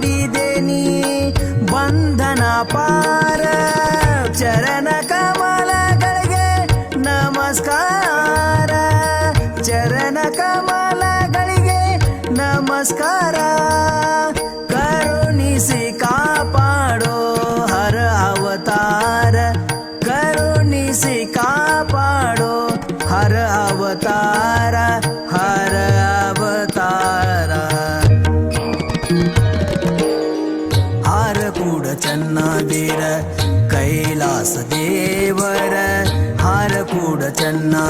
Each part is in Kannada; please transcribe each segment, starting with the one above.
ಮಾಡಿದೆ ನೀ ಬಂಧನ ಪಾರ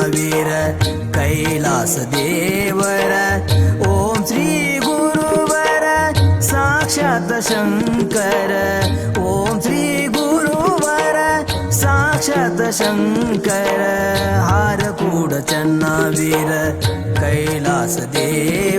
वीर कैलासदेवर ॐ श्रीगुरुवर साक्षात् शङ्कर ॐ श्रीगुरुवर साक्षात् शङ्कर हारकूडचन्नावीर कैलासदेवर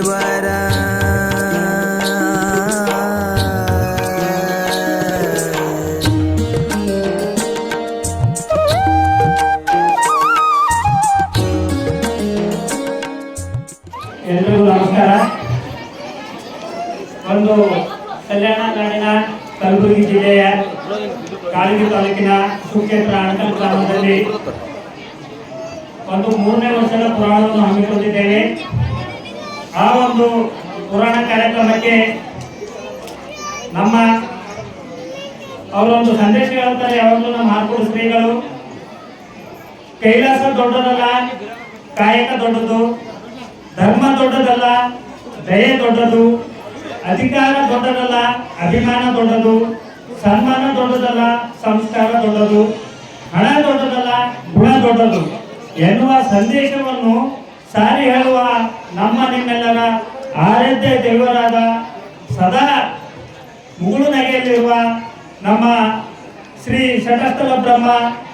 ಕಾಳಗಿ ತಾಲೂಕಿನ ಸುಕ್ಷೇತ್ರ ಅಣಕಲ್ ಗ್ರಾಮದಲ್ಲಿ ಒಂದು ಮೂರನೇ ವರ್ಷದ ಪುರಾಣವನ್ನು ಹಮ್ಮಿಕೊಂಡಿದ್ದೇವೆ. ಆ ಒಂದು ಪುರಾಣ ಕಾರ್ಯಕ್ರಮಕ್ಕೆ ನಮ್ಮ ಅವರೊಂದು ಸಂದೇಶ ಹೇಳುತ್ತಾರೆ ಯಾವಾಗಲೂ ನಮ್ಮ ಹಾರ್ಕೋಡು ಶ್ರೀಗಳು ಕೈಲಾಸ ದೊಡ್ಡದಲ್ಲ, ಕಾಯಕ ದೊಡ್ಡದು, ಧರ್ಮ ದೊಡ್ಡದಲ್ಲ, ದಯೆ ದೊಡ್ಡದು, ಅಧಿಕಾರ ದೊಡ್ಡದಲ್ಲ, ಅಭಿಮಾನ ದೊಡ್ಡದು. ಸನ್ಮಾನ ದೊಡ್ಡದಲ್ಲ, ಸಂಸ್ಕಾರ ದೊಡ್ಡದು, ಹಣ ದೊಡ್ಡದಲ್ಲ, ಗುಣ ದೊಡ್ಡದು. ಎನ್ನುವ ಸಂದೇಶವನ್ನು ಸಾರಿ ಹೇಳುವ ನಮ್ಮ ನಿಮ್ಮೆಲ್ಲರ ಆರಾಧ್ಯ ದೇವರಾದ ಸದಾ ಮುಗುಳು ನಗೆಯಲ್ಲಿರುವ ನಮ್ಮ ಶ್ರೀ ಶಟಸ್ಥಲ ಬ್ರಹ್ಮ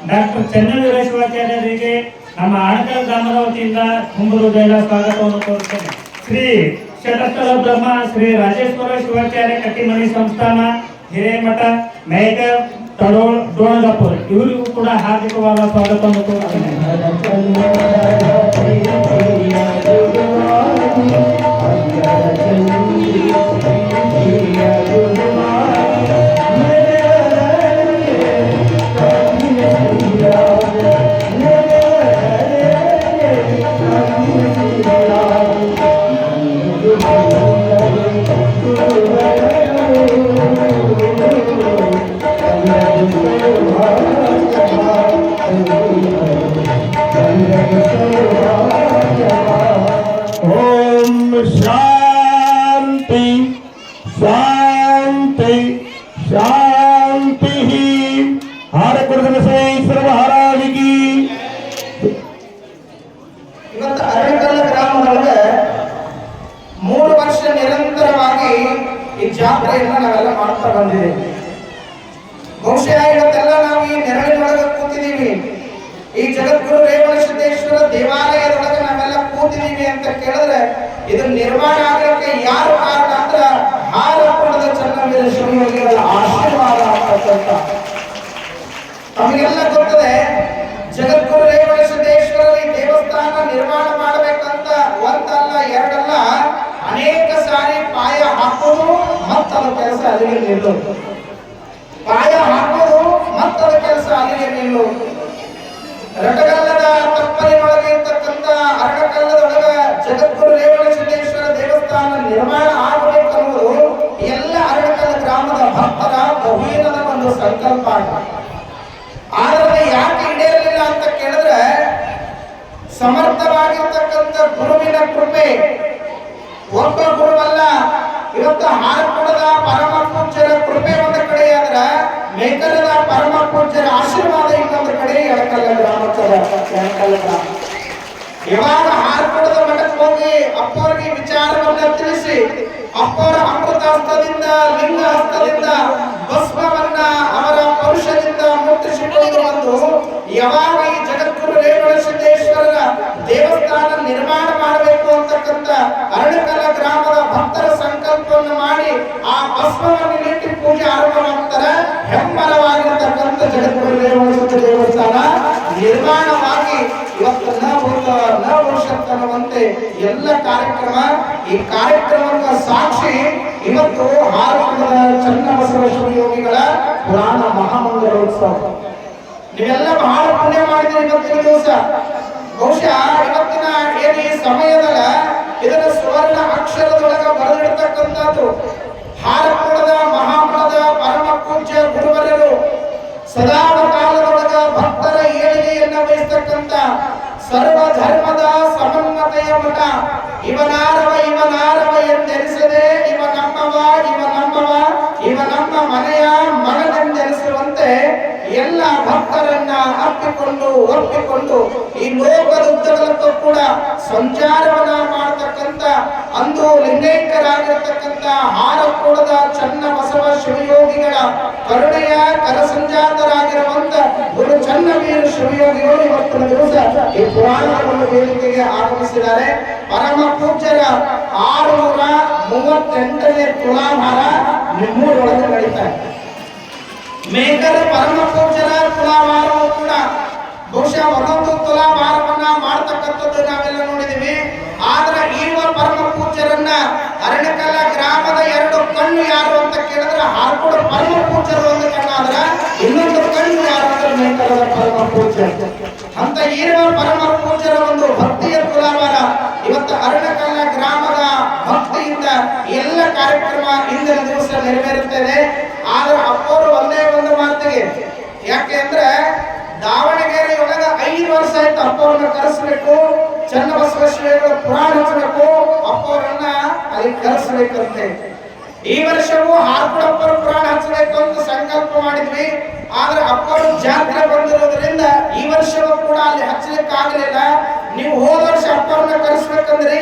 ಡಾಕ್ಟರ್ ಚನ್ನವೀರ ಶಿವಾಚಾರ್ಯರಿಗೆ ನಮ್ಮ ಆಣಕಲ್ ಗ್ರಾಮದ ವತಿಯಿಂದ ಹೃದಯದ ಸ್ವಾಗತವನ್ನು ಕೋರುತ್ತೇನೆ. ಶ್ರೀ ಶಟಸ್ಥಲ ಬ್ರಹ್ಮ ಶ್ರೀ ರಾಜೇಶ್ವರ ಶಿವಾಚಾರ್ಯ ಕಟ್ಟಿಮನಿ ಸಂಸ್ಥಾನ ಹಿರೇಮಠ ಮೇಕರ್ ತಡೋಳ್ ಡೋಣಗಪುರ್ ಇವರಿಗೂ ಕೂಡ ಹಾರ್ದಿಕವಾದ ಸ್ವಾಗತವನ್ನು ಕೋರುತ್ತೇನೆ ಇವತ್ತು ಅರವಿಂದಲ ಗ್ರಾಮದೊಳಗೆ ಮೂರು ವರ್ಷ ನಿರಂತರವಾಗಿ ಈ ಜಾತ್ರೆಯನ್ನು ನಾವೆಲ್ಲ ಮಾಡ್ತಾ ಬಂದಿದ್ದೀವಿ. ಬಹುಶಃ ಇವತ್ತೆಲ್ಲ ನಾವು ಈ ನೆರಳಿನೊಳಗೆ ಕೂತಿದ್ದೀವಿ. ಈ ಜಗದ್ಗುರು ರೇವಣ ಸಿದ್ದೇಶ್ವರ ದೇವಾಲಯದೊಳಗೆ ನಾವೆಲ್ಲ ಕೂತಿದ್ದೀವಿ ಅಂತ ಕೇಳಿದ್ರೆ ಇದು ನಿರ್ಮಾಣ ಆಗಲಿಕ್ಕೆ ಯಾರು ಕಾರಣ ಅಂದ್ರೆ ಹಾರಕೊಂಡದ ಚನ್ನವೀರ ಶಿವಯೋಗಿಗಳ ಆಶೀರ್ವಾದ ಅಂತಕ್ಕಂಥ ತಮಗೆಲ್ಲ ಗೊತ್ತದೆ ಜಗದ್ಗುರು ರೇವಣ ಸಿದ್ದೇಶ್ವರ ಈ ದೇವಸ್ಥಾನ ನಿರ್ಮಾಣ ಮಾಡಬೇಕಂತ ಒಂದಲ್ಲ ಎರಡಲ್ಲ ಅನೇಕ ಸಾರಿ ಪಾಯ ಹಾಕೋದು ಮತ್ತದ ನಿಲ್ಲೋದು ಪಾಯ ಹಾಕೋದು ಮತ್ತದ ಕೆಲಸ ಅಲ್ಲಿಗೆ ನಿಲ್ಲು. ರಟಗಲ್ಲದ ತಪ್ಪಲಿನೊಳಗೆ ಇರ್ತಕ್ಕಂಥ ಅರಳಕಲ್ಲದೊಳಗ ಜಗದ್ಗುರು ರೇವಣ ಸಿದ್ದೇಶ್ವರ ದೇವಸ್ಥಾನ ನಿರ್ಮಾಣ ಆಗಬೇಕು ಎಲ್ಲ ಅರಳಕಲ್ಲ ಗ್ರಾಮದ ಭಕ್ತರ ಬಹುವೀನದ ಒಂದು ಸಂಕಲ್ಪ ಆದರೆ ಯಾಕೆ ಈಡೇರಲಿಲ್ಲ ಅಂತ ಕೇಳಿದ್ರೆ ಸಮರ್ಥವಾಗಿರ್ತಕ್ಕಂಥ ಗುರುವಿನ ಕೃಪೆ. ಒಬ್ಬ ಗುರುವಲ್ಲ, ಇವತ್ತು ಹಾರಕೊಡದ ಪರಮ ಮೇಕಲದ ಪರಮ ಪೂಜ್ಯರ ಆಶೀರ್ವಾದ ಇನ್ನೊಂದು ಕಡೆ ಎಳಕಲ್ಲ ಎಳಕಲ್ಲ ಗ್ರಾಮ ಯಾವಾಗ ಹಾರ್ಕೊಡದ ಮಠಕ್ಕೆ ಹೋಗಿ ಅಪ್ಪವರಿಗೆ ವಿಚಾರವನ್ನ ತಿಳಿಸಿ, ಅಪ್ಪವರ ಅಮೃತ ಹಸ್ತದಿಂದ, ಲಿಂಗ ಹಸ್ತದಿಂದ, ಭಸ್ಮವನ್ನ ಅವರ ಪುರುಷದಿಂದ ಮುಟ್ಟಿಸಿಕೊಂಡು ಬಂದು, ಯಾವಾಗ ಮಾಡಿ ಆ ಭಸ್ಮವನ್ನು ನೆಟ್ಟಿ ಪೂಜೆ ಆರಂಭ ಮಾಡ್ತಾರೆ. ಹೆಮ್ಮರವಾಗಿರ್ತಕ್ಕಂಥ ಜಗದ್ಗುರು ದೇವಸ್ಥಾನ ನಿರ್ಮಾಣವಾಗಿ ಇವತ್ತು ನ ಭೂತ ನ ಎಲ್ಲ ಕಾರ್ಯಕ್ರಮ, ಈ ಕಾರ್ಯಕ್ರಮದ ಸಾಕ್ಷಿ ಇವತ್ತು ಹಾರಕೊಂಡದ ಚನ್ನಬಸವೇಶ್ವರ ಯೋಗಿಗಳ ಪುರಾಣ ಮಹಾಮಂಗಲೋತ್ಸವ ನೀವೆಲ್ಲ ಬಹಳ ಪುಣ್ಯ ಮಾಡಿದ್ರೆ ಇವತ್ತಿನ ದಿವಸ. ಬಹುಶಃ ಇವತ್ತಿನ ಏನು ಈ ಸಮಯದಲ್ಲ ಇದನ್ನ ಸುವರ್ಣ ಅಕ್ಷರದೊಳಗ ಬರೆದಿರ್ತಕ್ಕಂಥದ್ದು. ಹಾರಕೂಡದ ಮಹಾಪುರದ ಪರಮ ಪೂಜ್ಯ ಗುರುವರರು ಸದಾ ಕಾಲದೊಳಗ ಭಕ್ತರ ಏಳಿಗೆಯನ್ನ ವಹಿಸ್ತಕ್ಕಂಥ ಸರ್ವ ಧರ್ಮದ ಸಮನ್ವತೆಯ ಮಠ. ಇವನಾರವ ಇವನಾರವ ಎಂದೆನಿಸದೆ, ಇವ ನಮ್ಮವ ಇವ ನಮ್ಮವ, ಇವ ನಮ್ಮ ಮನೆಯ ಮಗನೆಂದೆನಿಸುವಂತೆ ಎಲ್ಲ ಭಕ್ತರನ್ನ ಅಪ್ಪಿಕೊಂಡು ಒಪ್ಪಿಕೊಂಡು ಈ ಲೋಕದುದ್ದಗಲಕ್ಕೂ ಕೂಡ ಸಂಚಾರವನ್ನ ಮಾಡತಕ್ಕಂತ ಅಂದು ಲಿಂಗೈಕ್ಯರಾಗಿರ್ತಕ್ಕಂತ ಹಾರಕೂಡದ ಚನ್ನ ಬಸವ ಶಿವಯೋಗಿಗಳ ಕರುಣೆಯ ಕರಸಂಜಾತರಾಗಿರುವಂತ ಗುರು ಚನ್ನವೀರ ಶಿವಯೋಗಿಗಳು ಇವತ್ತಿನ ದಿವಸ ಈ ಪುರಾಣವನ್ನು ವೇದಿಕೆಗೆ ಆಗಮಿಸಿದ್ದಾರೆ. ಪರಮ ಪೂಜ್ಯರ ಆರುನೂರ ಮೂವತ್ತೆಂಟನೇ ತುಲಾಭಾರ ನಿಮ್ಮೂರೊಳಗೆ ನಡೀತಾ ಇದೆ. ಮೇಘರ ಪರಮ ಪೂಜ್ಯರ ತುಲಾಭಾರವು ಕೂಡ ಬಹುಶಃ ಒಂದೊಂದು ತುಲಾಭಾರವನ್ನ ಮಾಡ್ತಕ್ಕಂಥದ್ದು ನಾವೆಲ್ಲ ನೋಡಿದೀವಿ ಆದ್ರೆ ಈಗ ಪರಮ ಪೂಜ್ಯರನ್ನ ಅರಣ್ಯಕಲ ಗ್ರಾಮದ ಎರಡು ಕಣ್ಣು ಯಾರು ಅಂತ ಕೇಳಿದ್ರೆ ಹಾರ್ಕೋಡ ಪರಮ ಪೂಜ್ಯರು ಒಂದು ಕಣ್ಣಾದ್ರ ಇನ್ನೊಂದು ಕಣ್ಣು ಯಾರು ಅಂದ್ರೆ ಮೇಘರದ ಪರಮ ಪೂಜ್ಯ ಅಂತ ಈರುವ ಪರಮ ಪೂಜ್ಯರ ಒಂದು ಭಕ್ತಿಯ ತುಲಾಭಾರ ಇವತ್ತು ಅರಣ್ಯಕಲ ಗ್ರಾಮದ ಭಕ್ತಿಯಿಂದ ಎಲ್ಲ ಕಾರ್ಯಕ್ರಮ ಇಂದಿನ ದಿವಸ ನೆರವೇರುತ್ತದೆ. ಆದ್ರೆ ಅಪ್ಪವರು ಮಾತಿಗೆ. ಯಾಕೆ ಅಂದ್ರೆ ದಾವಣಗೆರೆ ಒಳಗ ಐದು ವರ್ಷ ಆಯ್ತು ಅಪ್ಪವ್ರನ್ನ ಕರೆಸ್ಬೇಕು ಚನ್ನಬಸವೇಶ್ವರ ಪುರಾಣ ಹಚ್ಚಬೇಕು, ಅಪ್ಪವರನ್ನ ಅಲ್ಲಿ ಕರೆಸ್ಬೇಕಂತೆ. ಈ ವರ್ಷವೂ ಹಾರ್ಕೊಡಪ್ಪರ ಪುರಾಣ ಹಚ್ಚಬೇಕು ಅಂತ ಸಂಕಲ್ಪ ಮಾಡಿದ್ವಿ. ಆದ್ರೆ ಅಪ್ಪರು ಜಾತ್ರೆ ಬಂದಿರೋದ್ರಿಂದ ಈ ವರ್ಷವೂ ಕೂಡ ಅಲ್ಲಿ ಹಚ್ಚಲಿಕ್ಕೆ ಆಗಲಿಲ್ಲ ನೀವು ಹೋದ ವರ್ಷ ಅಪ್ಪವ್ರನ್ನ ಕರೆಸ್ಬೇಕಂದ್ರಿ.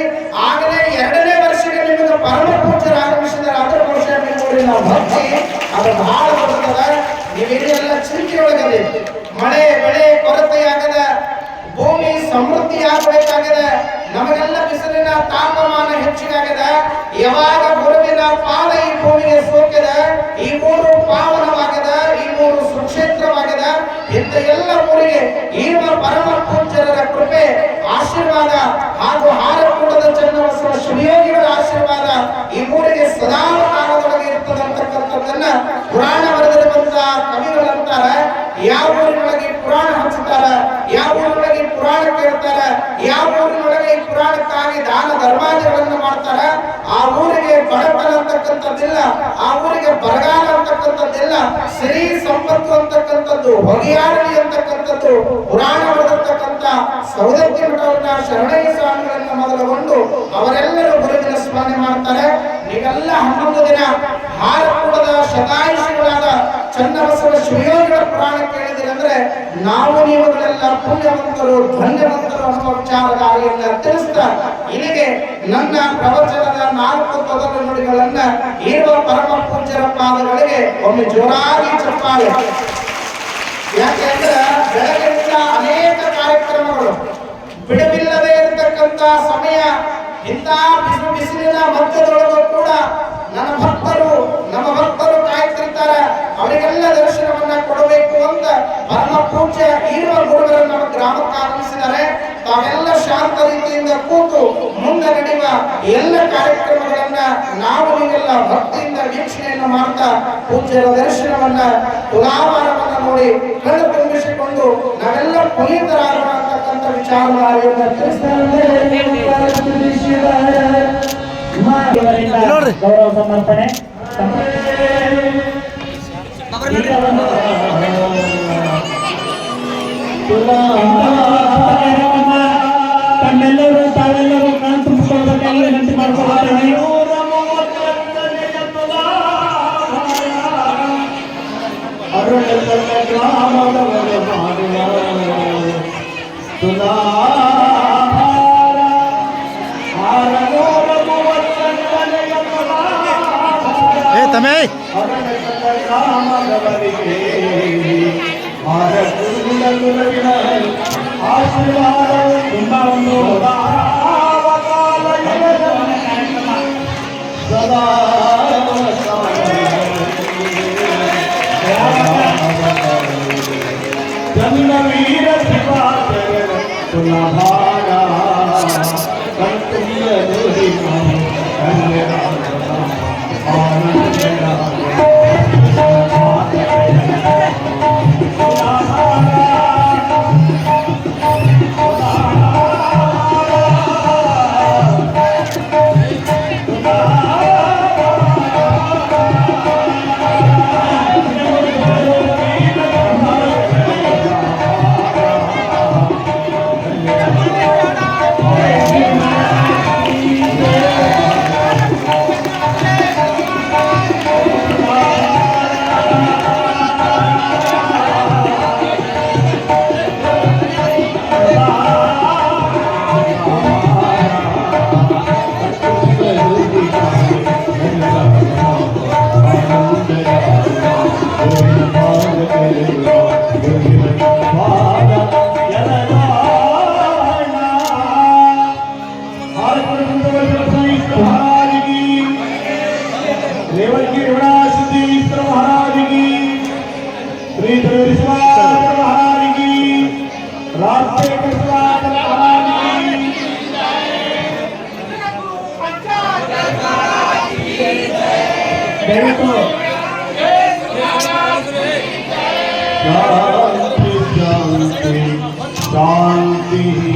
ಆಗಲೇ ಎರಡನೇ ವರ್ಷಕ್ಕೆ ನಿಮಗೆ ಪರಮ ಪೂಜ್ಯರು ಆಗಮಿಸಿದ್ರೆ ಅದ್ರ ವರ್ಷ ನೋಡಿ ನಾವು ಅದು ಬಹಳ ಬರ್ತದ ಚಿಂತೆ ಒಳಗದೆ ಮಳೆ, ಬೆಳೆ ಕೊರತೆಯಾಗದ ಭೂಮಿ ಸಮೃದ್ಧಿ ಆಗಬೇಕಾಗಿದೆ, ನಮಗೆಲ್ಲ ಬಿಸಿಲಿನ ತಾಪಮಾನ ಹೆಚ್ಚಿಗಾಗಿದೆ ಯಾವಾಗ ಗುರುವಿನ ಪಾದ ಈ ಭೂಮಿಗೆ ಸೋಕ್ಯದ ಈ ಮೂರು ಪಾವನವಾಗಿದೆ, ಈ ಮೂರು ಸುಕ್ಷೇತ್ರವಾಗದ, ಇಂಥ ಎಲ್ಲ ಊರಿಗೆ ಈವ ಪರಮ ಪೂಜ್ಯರ ಕೃಪೆ, ಆಶೀರ್ವಾದ ಹಾಗೂ ಹಾರಕೂಟದ ಚನ್ನವಸರ ಶಿವಯೋಗಿಗಳ ಆಶೀರ್ವಾದ ಈ ಊರಿಗೆ ಸದಾ ಕಾಲದೊಳಗೆ ಇರ್ತದೆ ಅಂತಕ್ಕಂಥದ್ದನ್ನ ಪುರಾಣ ಅಂತಕ್ಕಂಥದ್ದಿಲ್ಲ, ಆ ಊರಿಗೆ ಬರಗಾಲ ಅಂತಕ್ಕಂಥದ್ದೆಲ್ಲ, ಸಿರಿ ಸಂಪತ್ತು ಅಂತಕ್ಕಂಥದ್ದು, ಹೊಗೆಯಾಡಲಿ ಅಂತಕ್ಕಂಥದ್ದು, ಪುರಾಣ ಬರೆದಿರ್ತಕ್ಕಂಥ ಸೌದತ್ತಿ ಮಠವನ್ನ ಶರಣಯ್ಯ ಸ್ವಾಮಿಗಳನ್ನ ಮೊದಲುಗೊಂಡು ಅವರೆಲ್ಲರೂ ಗುರುವಿನ ಸ್ಮರಣೆ ಮಾಡ್ತಾರೆ. ನೀವೆಲ್ಲ ಹನ್ನೊಂದು ದಿನ ಭಾರತದ ಶತಾಯುಷಿಗಳಾದ ಚನ್ನಬಸವ ಶಿವಯೋಗಿಗಳ ಪುರಾಣ ಕೇಳಿದಿರಿ ಅಂದ್ರೆ ನಾವು ನೀವುಗಳೆಲ್ಲ ಪುಣ್ಯವಂತರು, ಧನ್ಯವಂತರು ಅನ್ನುವ ವಿಚಾರಧಾರೆಯನ್ನ ತಿಳಿಸ್ತಾ ಇಲ್ಲಿಗೆ ನನ್ನ ಪ್ರವಚನದ ನಾಲ್ಕು ತೊದಲು ನುಡಿಗಳನ್ನ ಇರುವ ಪರಮ ಪೂಜ್ಯರ ಪಾದಗಳಿಗೆ ಒಮ್ಮೆ ಜೋರಾಗಿ ಚಪ್ಪಾಳೆ. ಯಾಕೆಂದ್ರೆ ಬೆಳಗಿನಿಂದ ಅನೇಕ ಕಾರ್ಯಕ್ರಮಗಳು, ಬಿಡುವಿಲ್ಲದೆ ಇರತಕ್ಕಂತ ಸಮಯ, ಇಂಥ ಬಿಸಿಲು ಬಿಸಿಲಿನ ಮಧ್ಯದೊಳಗೂ ಕೂಡ ನನ್ನ ಭಕ್ತರು, ನಮ್ಮ ಭಕ್ತರು ಕಾಯ್ತಿರ್ತಾರೆ ಅವರಿಗೆಲ್ಲ ದರ್ಶನವನ್ನ ಕೊಡಬೇಕು ಅಂತ ಪರಮ ಪೂಜ್ಯ ಇರುವ ಗುರುಗಳು ನಮ್ಮ ಗ್ರಾಮಕ್ಕೆ ಆಗಮಿಸಿದ್ದಾರೆ. ತಾವೆಲ್ಲ ಶಾಂತ ಎಲ್ಲ ಕಾರ್ಯಕ್ರಮಗಳನ್ನ ನಾವು ನೀವೆಲ್ಲ ಭಕ್ತಿಯಿಂದ ವೀಕ್ಷಣೆಯನ್ನು ಮಾಡ್ತಾ ಪೂಜ್ಯರ ದರ್ಶನವನ್ನ ತುಲಾಭಾರವನ್ನ ನೋಡಿ ಕಣ್ಣು ತುಂಬಿಸಿಕೊಂಡು ನಾವೆಲ್ಲ ಪುನೀತರಾಗೋಣ ಅಂತಕ್ಕಂಥ ಮಾಡಿ ಗೌರವ ಸಮರ್ಪಣೆ. ಏ ತಮೇ ತುಂಬಾ ಒಂದು ವೀರ ಶಿವ ಸುಲಭಾಗ ಕರ್ತುಂಗ ದಯವಿಟ್ಟು ಶಾಂತಿ ಶಾಂತಿ